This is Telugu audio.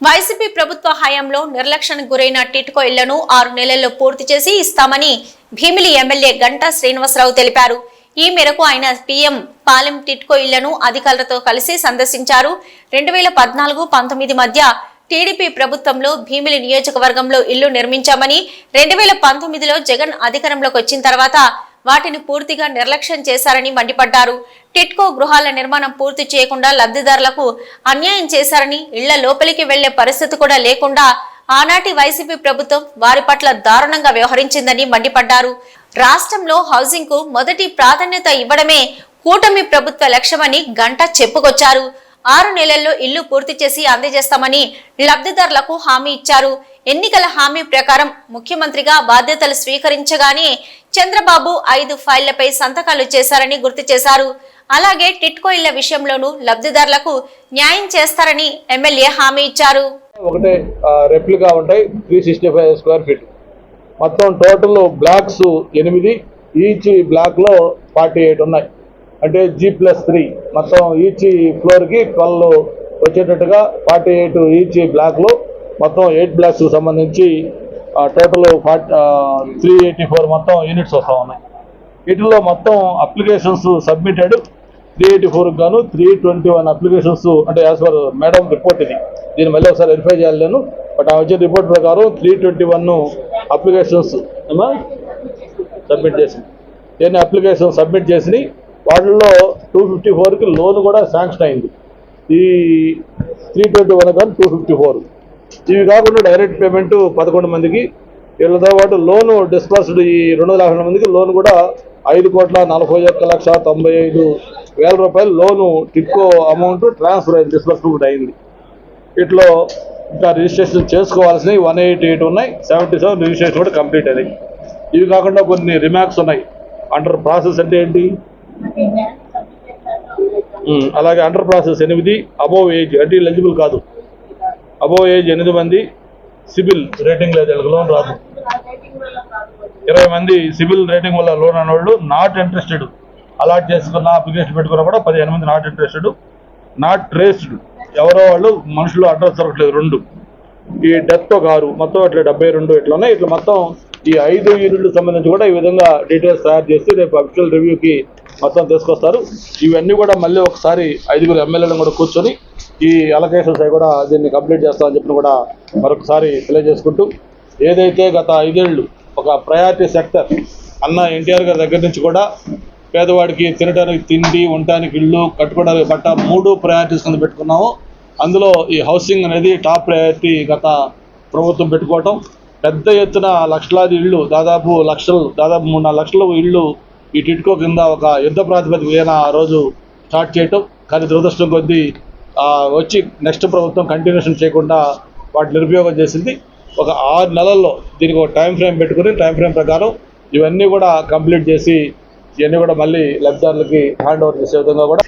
వైసీపీ ప్రభుత్వ హయాంలో నిర్లక్ష్యానికి గురైన టిట్కో ఇళ్ళను ఆరు నెలల్లో పూర్తి చేసి ఇస్తామని భీమిలి ఎమ్మెల్యే గంటా శ్రీనివాసరావు తెలిపారు. ఈ మేరకు ఆయన పీఎం పాలెం టిట్కో ఇళ్ళను అధికారులతో కలిసి సందర్శించారు. రెండు వేల పద్నాలుగు పంతొమ్మిది మధ్య టీడీపీ ప్రభుత్వంలో భీమిలి నియోజకవర్గంలో ఇల్లు నిర్మించామని రెండు వేల పంతొమ్మిదిలో జగన్ అధికారంలోకి వచ్చిన తర్వాత వాటిని పూర్తిగా నిర్లక్ష్యం చేశారని మండిపడ్డారు. టిట్కో గృహాల నిర్మాణం పూర్తి చేయకుండా లబ్ధిదారులకు అన్యాయం చేశారని ఇళ్ళ లోపలికి వెళ్ళే పరిస్థితి కూడా లేకుండా ఆనాటి వైసీపీ ప్రభుత్వం వారి పట్ల దారుణంగా వ్యవహరించిందని మండిపడ్డారు. రాష్ట్రంలో హౌసింగ్కు మొదటి ప్రాధాన్యత ఇవ్వడమే కూటమి ప్రభుత్వ లక్ష్యమని గంట చెప్పుకొచ్చారు. ఆరు నెలల్లో ఇల్లు పూర్తి చేసి అందజేస్తామని లబ్ధిదారులకు హామీ ఇచ్చారు. ఎన్నికల హామీ ప్రకారం ముఖ్యమంత్రిగా బాధ్యతలు స్వీకరించగానే చంద్రబాబు ఐదు ఫైళ్ళపై సంతకాలు చేశారని గుర్తు చేశారు. అలాగే టిట్కో ఇళ్ళ విషయంలోనూ లబ్ధిదారులకు న్యాయం చేస్తారని ఎమ్మెల్యే హామీ ఇచ్చారు. ఒకటే రెప్లికా ఉంటాయి three sixty five square feet మొత్తం టోటల్ బ్లాక్స్ ఎనిమిది ఈచ్ బ్లాక్లో ఫార్టీ ఎయిట్ ఉన్నాయి. అంటే జీ ప్లస్ త్రీ మొత్తం ఈచ్ ఫ్లోర్కి ట్వెల్వ్ వచ్చేటట్టుగా ఫార్టీ ఎయిట్ ఈచ్ బ్లాక్లో మొత్తం ఎయిట్ బ్లాక్స్ సంబంధించి total forty three eighty four మొత్తం యూనిట్స్ వస్తూ ఉన్నాయి. వీటిల్లో మొత్తం అప్లికేషన్స్ సబ్మిటెడ్ త్రీ ఎయిటీ ఫోర్కి గాను త్రీ ట్వంటీ వన్ అప్లికేషన్స్ అంటే యాజ్ పర్ మేడం రిపోర్ట్ ఇది. దీన్ని మళ్ళీ ఒకసారి వెరిఫై చేయాలి బట్ ఆ వచ్చే రిపోర్ట్ ప్రకారం త్రీ ట్వంటీ వన్ అప్లికేషన్స్ ఏమా? సబ్మిట్ చేసింది. ఎన్ని అప్లికేషన్ సబ్మిట్ చేసినాయి? వాటిల్లో టూ ఫిఫ్టీ ఫోర్కి లోన్ కూడా శాంక్షన్ అయింది. ఈ త్రీ ట్వంటీ వన్ కానీ టూ ఫిఫ్టీ ఫోర్. ఇవి కాకుండా డైరెక్ట్ పేమెంట్ పదకొండు మందికి. వీళ్ళతో పాటు లోను డిస్పర్స్డ్ ఈ రెండు వందల యాభై మందికి లోన్ కూడా ఐదు కోట్ల నలభై ఒక్క లక్ష తొంభై ఐదు వేల రూపాయలు లోను టిక్కో అమౌంట్ ట్రాన్స్ఫర్ అయింది డిస్బర్స్మెంట్ అయింది. వీటిలో ఇంకా రిజిస్ట్రేషన్ చేసుకోవాల్సినవి వన్ ఎయిటీ ఎయిట్ ఉన్నాయి సెవెంటీ సెవెన్ రిజిస్ట్రేషన్ కూడా కంప్లీట్ అయినాయి. ఇవి కాకుండా కొన్ని రిమార్క్స్ ఉన్నాయి. అండర్ ప్రాసెస్ అంటే ఏంటి? అలాగే అండర్ ప్రాసెస్ ఎనిమిది అబోవ్ ఏజ్ అంటే ఎలిజిబుల్ కాదు. అబో ఏజ్ ఎనిమిది మంది సిబిల్ రేటింగ్ లేదు వీళ్ళకి లోన్ రాదు. ఇరవై మంది సిబిల్ రేటింగ్ వల్ల లోన్ అనేవాళ్ళు నాట్ ఇంట్రెస్టెడ్ అలాట్ చేసుకున్న అప్లికేషన్ పెట్టుకున్నా కూడా పదిహేను మంది నాట్ ఇంట్రెస్టెడ్ నాట్ ట్రేస్డ్ ఎవరో వాళ్ళు మనుషులు అడ్రస్ దొరకట్లేదు రెండు. ఈ డెత్ ఒక ఆరు మొత్తం ఇట్లా డెబ్బై రెండు ఇట్లా ఉన్నాయి ఇట్లా మొత్తం ఈ ఐదు యూనిట్లు సంబంధించి కూడా ఈ విధంగా డీటెయిల్స్ తయారు చేసి రేపు అఫిషియల్ రివ్యూకి మొత్తం తీసుకొస్తారు. ఇవన్నీ కూడా మళ్ళీ ఒకసారి ఐదుగురు ఎమ్మెల్యేలను కూడా కూర్చొని ఈ అలొకేషన్స్ అవి కూడా దీన్ని కంప్లీట్ చేస్తామని చెప్పిన కూడా మరొకసారి తెలియజేసుకుంటూ ఏదైతే గత ఐదేళ్ళు ఒక ప్రయారిటీ సెక్టర్ అన్న ఎన్టీఆర్ గారి దగ్గర నుంచి కూడా పేదవాడికి తినడానికి తిండి ఉండటానికి ఇల్లు కట్టుకోవడానికి బట్ట మూడు ప్రయారిటీస్ కింద పెట్టుకున్నాము. అందులో ఈ హౌసింగ్ అనేది టాప్ ప్రయారిటీ గత ప్రభుత్వం పెట్టుకోవటం. పెద్ద ఎత్తున లక్షలాది ఇళ్ళు దాదాపు లక్షలు దాదాపు మూడు నాలుగు లక్షల ఇళ్ళు ఈ టిట్కో కింద ఒక యుద్ధ ప్రాతిపదిక మీద ఆ రోజు స్టార్ట్ చేయటం. కానీ దురదృష్టం కొద్దీ వచ్చి నెక్స్ట్ ప్రభుత్వం కంటిన్యూషన్ చేయకుండా వాటి నిరుపయోగం చేసింది. ఒక ఆరు నెలల్లో దీనికి ఒక టైం ఫ్రేమ్ పెట్టుకుని టైం ఫ్రేమ్ ప్రకారం ఇవన్నీ కూడా కంప్లీట్ చేసి ఇవన్నీ కూడా మళ్ళీ లబ్ధిదారులకి హ్యాండ్ ఓవర్ చేసే విధంగా కూడా